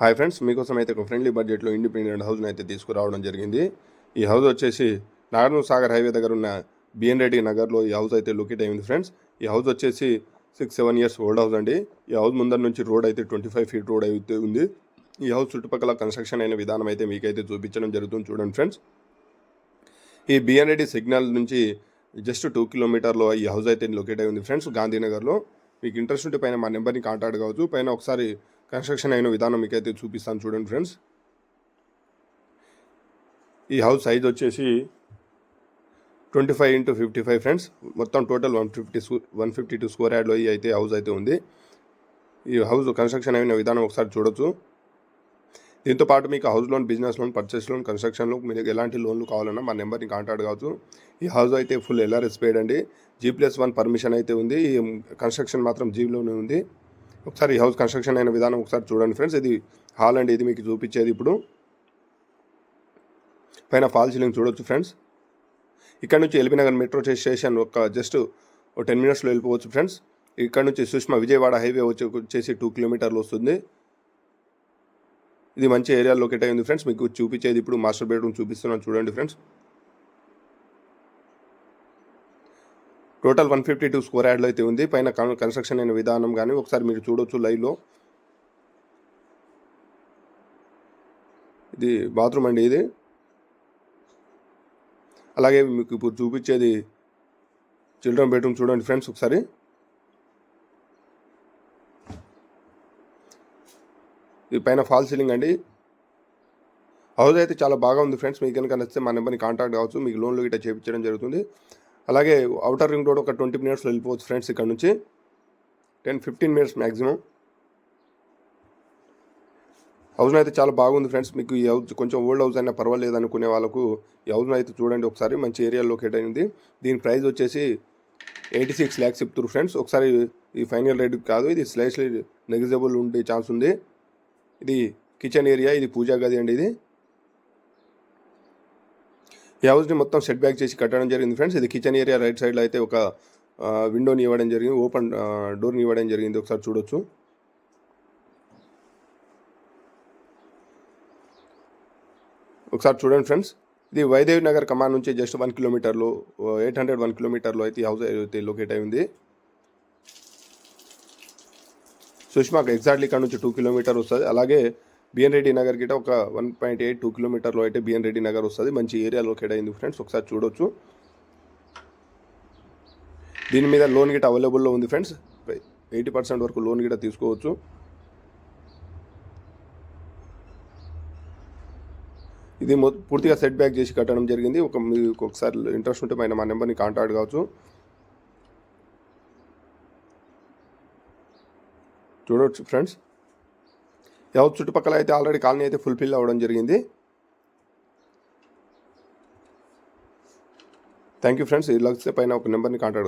Hi friends మీకోసం అయితే ఒక ఫ్రెండ్లీ బడ్జెట్లో ఇండిపెండెంట్ హౌస్ని అయితే తీసుకురావడం జరిగింది. ఈ హౌస్ వచ్చేసి నాగర్నూర్ సాగర్ హైవే దగ్గర ఉన్న బిఎన్ రెడ్డి నగర్లో ఈ హౌస్ అయితే లొకేట్ అయింది ఫ్రెండ్స్. ఈ హౌస్ వచ్చేసి six seven years old house అండి. ఈ హౌస్ ముందర నుంచి రోడ్ అయితే ట్వంటీ ఫైవ్ ఫీట్ రోడ్ అయితే ఉంది. ఈ హౌస్ చుట్టుపక్కల కన్స్ట్రక్షన్ అయిన విధానం అయితే మీకైతే చూపించడం జరుగుతుంది చూడండి ఫ్రెండ్స్. ఈ బిఎన్ రెడ్డి సిగ్నల్ నుంచి జస్ట్ టూ కిలోమీటర్లో ఈ హౌస్ అయితే లొకేట్ అయి ఉంది ఫ్రెండ్స్ గాంధీనగర్లో. మీకు ఇంట్రెస్ట్ ఉంటే పైన మా నెంబర్ని కాంటాక్ట్ కావచ్చు. పైన ఒకసారి కన్స్ట్రక్షన్ అయిన విధానం మీకైతే చూపిస్తాను చూడండి ఫ్రెండ్స్. ఈ హౌస్ సైజ్ వచ్చేసి twenty five into fifty five friends మొత్తం total one fifty one fifty two square యార్డ్లో అయితే హౌస్ అయితే ఉంది. ఈ హౌస్ కన్స్ట్రక్షన్ అయిన విధానం ఒకసారి చూడొచ్చు. దీంతో పాటు మీకు house loan business loan purchase loan construction loan మీకు ఎలాంటి లోన్లు కావాలన్నా మా నెంబర్ని కాంటాక్ట్ కావచ్చు. ఈ హౌస్ అయితే ఫుల్ ఎల్ఆర్ఎస్ పేడ్ అండి. జీ ప్లస్ వన్ పర్మిషన్ అయితే ఉంది. ఈ కన్స్ట్రక్షన్ మాత్రం జీలోనే ఉంది. ఒకసారి ఈ హౌస్ కన్స్ట్రక్షన్ అయిన విధానం ఒకసారి చూడండి ఫ్రెండ్స్. ఇది హాల్ అండి ఇది మీకు చూపించేది ఇప్పుడు. పైన ఫాల్ సీలింగ్ చూడొచ్చు ఫ్రెండ్స్. ఇక్కడ నుంచి ఎల్బీనగర్ మెట్రో స్టేషన్ ఒక జస్ట్ ఒక టెన్ మినిట్స్లో వెళ్ళిపోవచ్చు ఫ్రెండ్స్. ఇక్కడ నుంచి సుష్మా విజయవాడ హైవే వచ్చి వచ్చేసి టూ కిలోమీటర్లు వస్తుంది. ఇది మంచి ఏరియా లొకేట్ అయింది ఫ్రెండ్స్. మీకు చూపించేది ఇప్పుడు మాస్టర్ బెడ్రూమ్ చూపిస్తున్నాను చూడండి friends. Total one fifty two square యార్డ్లో అయితే ఉంది. పైన కన్- కన్స్ట్రక్షన్ అయిన విధానం కానీ ఒకసారి మీరు చూడొచ్చు లైవ్లో. ఇది బాత్రూమ్ అండి ఇది. అలాగే మీకు ఇప్పుడు చూపించేది చిల్డ్రన్ బెడ్రూమ్ చూడండి ఫ్రెండ్స్ ఒకసారి. ఇది పైన ఫాల్ సీలింగ్ అండి. హౌస్ అయితే చాలా బాగా ఉంది ఫ్రెండ్స్. మీకు కనుక నచ్చితే మా నెంబర్ని కాంటాక్ట్ కావచ్చు. మీకు లోన్లు గిట్ట చేయించడం జరుగుతుంది. అలాగే అవుటర్ రింగ్ రోడ్ ఒక ట్వంటీ మినిట్స్లో వెళ్ళిపోవచ్చు ఫ్రెండ్స్ ఇక్కడ నుంచి. Ten fifteen minutes maximum house అయితే చాలా బాగుంది ఫ్రెండ్స్ మీకు ఈ హౌస్ కొంచెం ఓల్డ్ హౌస్ అయినా పర్వాలేదు అనుకునే వాళ్ళకు ఈ హౌస్ అయితే చూడండి ఒకసారి. మంచి ఏరియా లొకేట్ అయింది. దీని ప్రైస్ వచ్చేసి ఎయిటీ సిక్స్ ల్యాక్స్ చెప్తున్నారు ఫ్రెండ్స్ ఒకసారి ఈ ఫైనల్ రేట్ కాదు. ఇది స్లైస్లీ నెగిజబుల్ ఉండే ఛాన్స్ ఉంది. ఇది కిచెన్ ఏరియా ఇది పూజా గది అండి ఇది. ఈ హౌస్ని మొత్తం సెట్ బ్యాక్ చేసి కట్టడం జరిగింది ఫ్రెండ్స్. ఇది కిచెన్ ఏరియా రైట్ సైడ్లో అయితే ఒక విండోని ఇవ్వడం జరిగింది. ఓపెన్ డోర్ని ఇవ్వడం జరిగింది. ఒకసారి చూడొచ్చు. ఒకసారి చూడండి ఫ్రెండ్స్. ఇది వైదేవి నగర్ కమాన్ నుంచి జస్ట్ వన్ కిలోమీటర్లో ఎయిట్ హండ్రెడ్ వన్ కిలోమీటర్లో అయితే ఈ హౌస్ అయితే లొకేట్ అయింది సుష్మాకు ఎగ్జాక్ట్లీ ఇక్కడ నుంచి టూ కిలోమీటర్ వస్తుంది. అలాగే బిఎన్ రెడ్డి నగర్ గిట ఒక వన్ పాయింట్ ఎయిట్ టూ కిలోమీటర్లో అయితే బిఎన్ రెడ్డి నగర్ వస్తుంది. మంచి ఏరియా లొకేట్ అయింది ఫ్రెండ్స్ ఒకసారి చూడొచ్చు. దీని మీద లోన్ గిట అవైలబుల్లో ఉంది ఫ్రెండ్స్ ఎయిటీ పర్సెంట్ వరకు లోన్ గిట తీసుకోవచ్చు. ఇది మొ పూర్తిగా సెట్ బ్యాక్ చేసి కట్టడం జరిగింది. ఒక మీకు ఒకసారి ఇంట్రెస్ట్ ఉంటే పైన మా నెంబర్ని కాంటాక్ట్ కావచ్చు. చూడవచ్చు ఫ్రెండ్స్ ఎవరి చుట్టుపక్కల అయితే ఆల్రెడీ కాలనీ అయితే ఫుల్ఫిల్ అవ్వడం జరిగింది. థ్యాంక్ యూ ఫ్రెండ్స్ ఈ ఇలా పైన ఒక నెంబర్ని కాంటాక్ట్